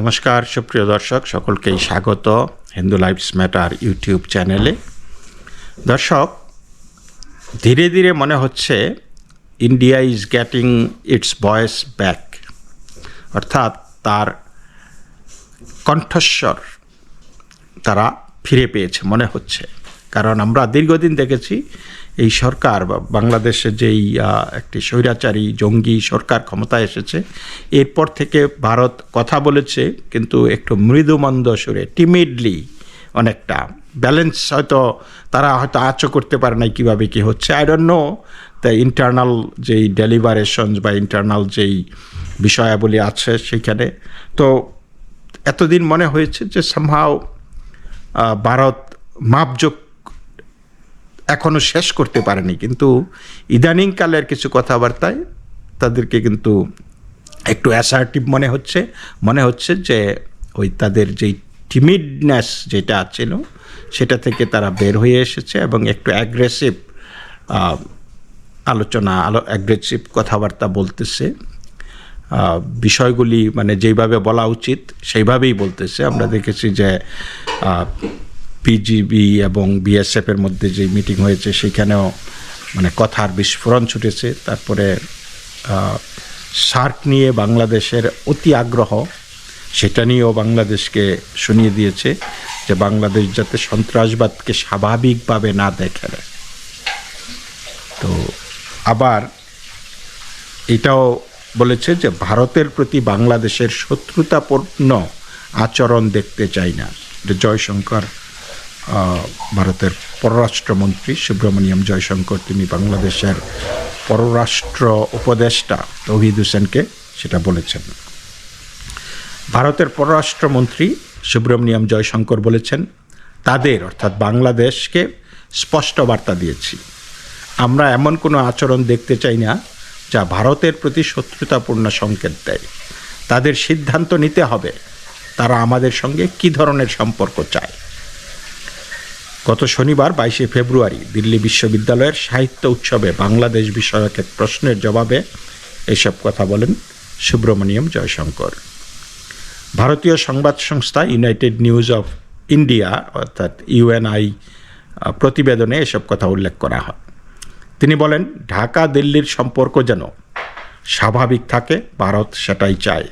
নমস্কার, সুপ্রিয় দর্শক, সকলকেই স্বাগত হিন্দু লাইফস ম্যাটার ইউটিউব চ্যানেলে। দর্শক, ধীরে ধীরে মনে হচ্ছে India is getting its voice back অর্থাৎ তার কণ্ঠস্বর তারা ফিরে পেয়েছে মনে হচ্ছে। কারণ আমরা দীর্ঘদিন দেখেছি এই সরকার বা বাংলাদেশে যেই একটি স্বৈরাচারী, জঙ্গি সরকার ক্ষমতায় এসেছে, এরপর থেকে ভারত কথা বলেছে, কিন্তু একটু মৃদুমন্দ সুরে টিমিডলি অনেকটা। ব্যালেন্স হয়তো তারা হয়তো আচও করতে পারে নাই কীভাবে কী হচ্ছে। I don't know the internal যেই ডেলিভারেশনস বা ইন্টারনাল যেই বিষয়াবলী আছে সেখানে। তো এতদিন মনে হয়েছে যে সামহাও ভারত মাপযোগ এখনও শেষ করতে পারেনি, কিন্তু ইদানিংকালের কিছু কথাবার্তায় তাদেরকে কিন্তু একটু অ্যাসার্টিভ মনে হচ্ছে মনে হচ্ছে যে ওই তাদের যেই টিমিডনেস যেটা ছিল, সেটা থেকে তারা বের হয়ে এসেছে এবং একটু অ্যাগ্রেসিভ আলোচনা, আলো অ্যাগ্রেসিভ কথাবার্তা বলতেছে। বিষয়গুলি মানে যেইভাবে বলা উচিত সেইভাবেই বলতেছে। আমরা দেখেছি যে পিজিবি এবং বিএসএফ এর মধ্যে যে মিটিং হয়েছে, সেখানেও মানে কথার বিস্ফোরণ ছুটেছে। তারপরে সার্ক নিয়ে বাংলাদেশের অতি আগ্রহ, সেটা নিয়েও বাংলাদেশকে শুনিয়ে দিয়েছে যে বাংলাদেশ যাতে সন্ত্রাসবাদকে স্বাভাবিকভাবে না দেখে তো আবার এটাও বলেছে যে ভারতের প্রতি বাংলাদেশের শত্রুতাপূর্ণ আচরণ দেখতে চাই না। জয়শঙ্কর ভারতের পররাষ্ট্রমন্ত্রী সুব্রমণিয়াম জয়শঙ্কর, তিনি বাংলাদেশের পররাষ্ট্র উপদেষ্টা তৌহিদ হোসেনকে সেটা বলেছেন। ভারতের পররাষ্ট্রমন্ত্রী সুব্রমণিয়াম জয়শঙ্কর বলেছেন, তাদের অর্থাৎ বাংলাদেশকে স্পষ্ট বার্তা দিয়েছি। আমরা এমন কোনো আচরণ দেখতে চাই না যা ভারতের প্রতি শত্রুতাপূর্ণ সংকেত দেয়। তাদের সিদ্ধান্ত নিতে হবে, তারা আমাদের সঙ্গে কী ধরনের সম্পর্ক চায়। গত শনিবার বাইশে ফেব্রুয়ারি দিল্লি বিশ্ববিদ্যালয়ের সাহিত্য উৎসবে বাংলাদেশ বিষয়ক এক প্রশ্নের জবাবে এসব কথা বলেন সুব্রমণিয়ম জয়শঙ্কর। ভারতীয় সংবাদ সংস্থা ইউনাইটেড নিউজ অফ ইন্ডিয়া, অর্থাৎ ইউএনআই, প্রতিবেদনে এসব কথা উল্লেখ করা হয়। তিনি বলেন, ঢাকা দিল্লির সম্পর্ক যেন স্বাভাবিক থাকে, ভারত সেটাই চায়।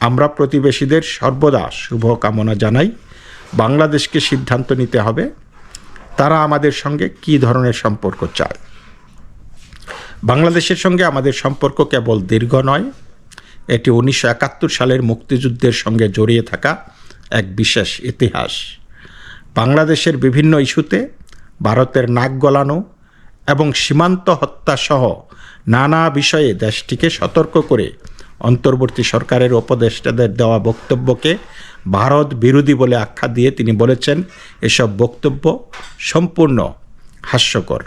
আমরা প্রতিবেশীদের সর্বদা শুভকামনা জানাই। বাংলাদেশকে সিদ্ধান্ত নিতে হবে। তারা আমাদের সঙ্গে কী ধরনের সম্পর্ক চায়? বাংলাদেশের সঙ্গে আমাদের সম্পর্ক কেবল দীর্ঘ নয়, এটি উনিশশো একাত্তর সালের মুক্তিযুদ্ধের সঙ্গে জড়িয়ে থাকা এক বিশেষ ইতিহাস। বাংলাদেশের বিভিন্ন ইস্যুতে ভারতের নাক গলানো এবং সীমান্ত হত্যাসহ নানা বিষয়ে দেশটিকে সতর্ক করে অন্তর্বর্তী সরকারের উপদেষ্টাদের দেওয়া বক্তব্যকে ভারত বিরোধী বলে আখ্যা দিয়ে তিনি বলেছেন, এসব বক্তব্য সম্পূর্ণ হাস্যকর।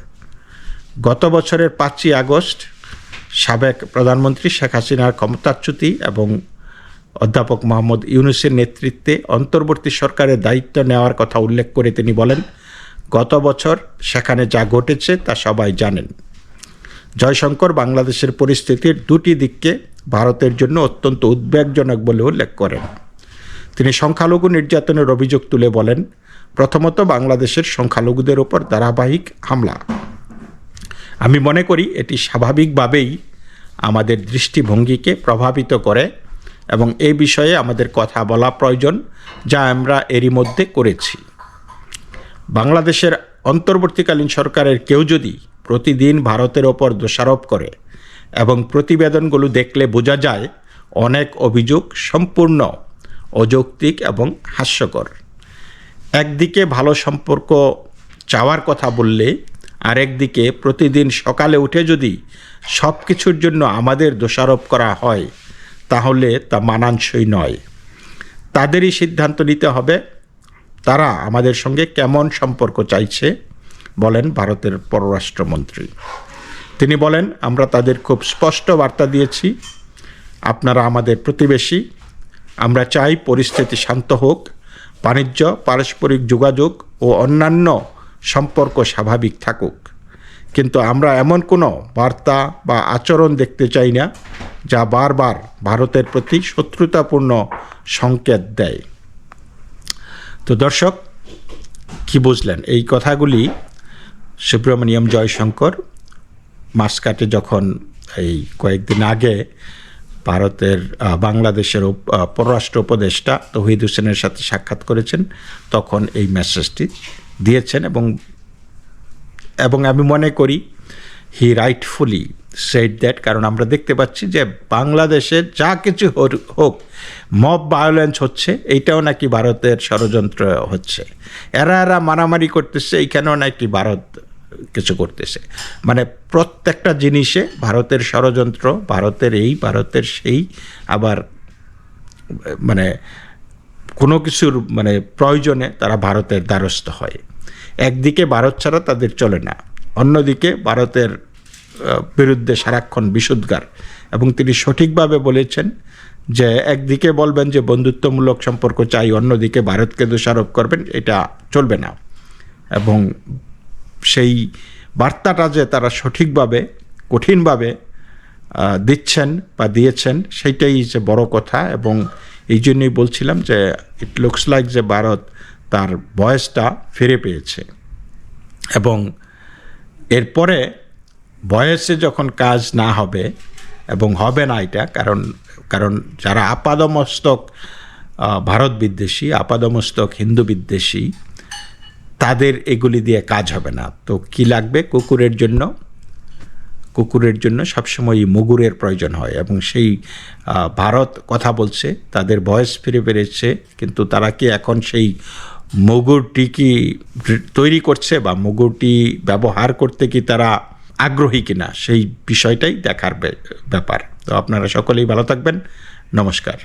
গত বছরের পাঁচই আগস্ট সাবেক প্রধানমন্ত্রী শেখ হাসিনার ক্ষমতাচ্যুতি এবং অধ্যাপক মোহাম্মদ ইউনুসের নেতৃত্বে অন্তর্বর্তী সরকারের দায়িত্ব নেওয়ার কথা উল্লেখ করে তিনি বলেন, গত বছর সেখানে যা ঘটেছে তা সবাই জানেন। জয়শঙ্কর বাংলাদেশের পরিস্থিতির দুটি দিককে ভারতের জন্য অত্যন্ত উদ্বেগজনক বলে উল্লেখ করেন। তিনি সংখ্যালঘু নির্যাতনের অভিযোগ তুলে বলেন, প্রথমত বাংলাদেশের সংখ্যালঘুদের ওপর ধারাবাহিক হামলা। আমি মনে করি এটি স্বাভাবিকভাবেই আমাদের দৃষ্টিভঙ্গিকে প্রভাবিত করে এবং এই বিষয়ে আমাদের কথা বলা প্রয়োজন যা আমরা এরই মধ্যে করেছি। বাংলাদেশের অন্তর্বর্তীকালীন সরকারের কেউ যদি প্রতিদিন ভারতের ওপর দোষারোপ করে এবং প্রতিবেদনগুলো দেখলে বোঝা যায়, অনেক অভিযোগ সম্পূর্ণ অযৌক্তিক এবং হাস্যকর। একদিকে ভালো সম্পর্ক চাওয়ার কথা বললে, আরেকদিকে প্রতিদিন সকালে উঠে যদি সব কিছুর জন্য আমাদের দোষারোপ করা হয়, তাহলে তা মানানসই নয়। তাদেরই সিদ্ধান্ত নিতে হবে, তারা আমাদের সঙ্গে কেমন সম্পর্ক চাইছে, বলেন ভারতের পররাষ্ট্রমন্ত্রী। তিনি বলেন, আমরা তাদের খুব স্পষ্ট বার্তা দিয়েছি, আপনারা আমাদের প্রতিবেশী আমরা চাই পরিস্থিতি শান্ত হোক, বাণিজ্য, পারস্পরিক যোগাযোগ ও অন্যান্য সম্পর্ক স্বাভাবিক থাকুক। কিন্তু আমরা এমন কোনো বার্তা বা আচরণ দেখতে চাই না, যা বারবার ভারতের প্রতি শত্রুতাপূর্ণ সংকেত দেয়। তো দর্শক, কি বুঝলেন? এই কথাগুলি সুব্রমণিয়ম জয়শঙ্কর মাসকাটে যখন এই কয়েকদিন আগে ভারতের বাংলাদেশের পররাষ্ট্র উপদেষ্টা তহিদ হোসেনের সাথে সাক্ষাৎ করেছেন। তখন এই মেসেজটি দিয়েছেন এবং এবং আমি মনে করি হি রাইটফুলি সেট দ্যাট, কারণ আমরা দেখতে পাচ্ছি যে বাংলাদেশে যা কিছু হোক, মব ভায়োলেন্স হচ্ছে, এইটাও নাকি ভারতের ষড়যন্ত্র হচ্ছে। এরা এরা মারামারি করতেছে, এইখানেও নাকি ভারত কিছু করতেছে। মানে প্রত্যেকটা জিনিসে ভারতের ষড়যন্ত্র, ভারতের এই, ভারতের সেই, আবার মানে কোনো কিছুর মানে প্রয়োজনে তারা ভারতের দ্বারস্থ হয়। একদিকে ভারত ছাড়া তাদের চলে না। অন্যদিকে ভারতের বিরুদ্ধে সারাক্ষণ বিশুদ্গার। এবং তিনি সঠিকভাবে বলেছেন যে একদিকে বলবেন যে বন্ধুত্বমূলক সম্পর্ক চাই, অন্যদিকে ভারতকে দোষারোপ করবেন, এটা চলবে না। এবং সেই বার্তাটা যে তারা সঠিকভাবে, কঠিনভাবে দিচ্ছেন বা দিয়েছেন, সেইটাই যে বড় কথা এবং এই জন্যই বলছিলাম যে ইট লুকস লাইক যে ভারত তার বয়সটা ফিরে পেয়েছে। এবং এরপরে বয়সে যখন কাজ না হবে এবং হবে না এটা, কারণ কারণ যারা আপাদমস্তক ভারত বিদ্বেষী, আপাদমস্তক হিন্দু বিদ্বেষী তাদের এগুলি দিয়ে কাজ হবে না। তো কি লাগবে কুকুরের জন্য? কুকুরের জন্য সবসময় মুগুরের প্রয়োজন হয় এবং সেই ভারত কথা বলছে, তাদের বয়স ফিরে পেরেছে কিন্তু তারা কি এখন সেই মুগুরটি কি তৈরি করছে বা মুগুরটি ব্যবহার করতে কি তারা আগ্রহী কিনা সেই বিষয়টাই দেখার ব্যাপার। তো আপনারা সকলেই ভালো থাকবেন। নমস্কার।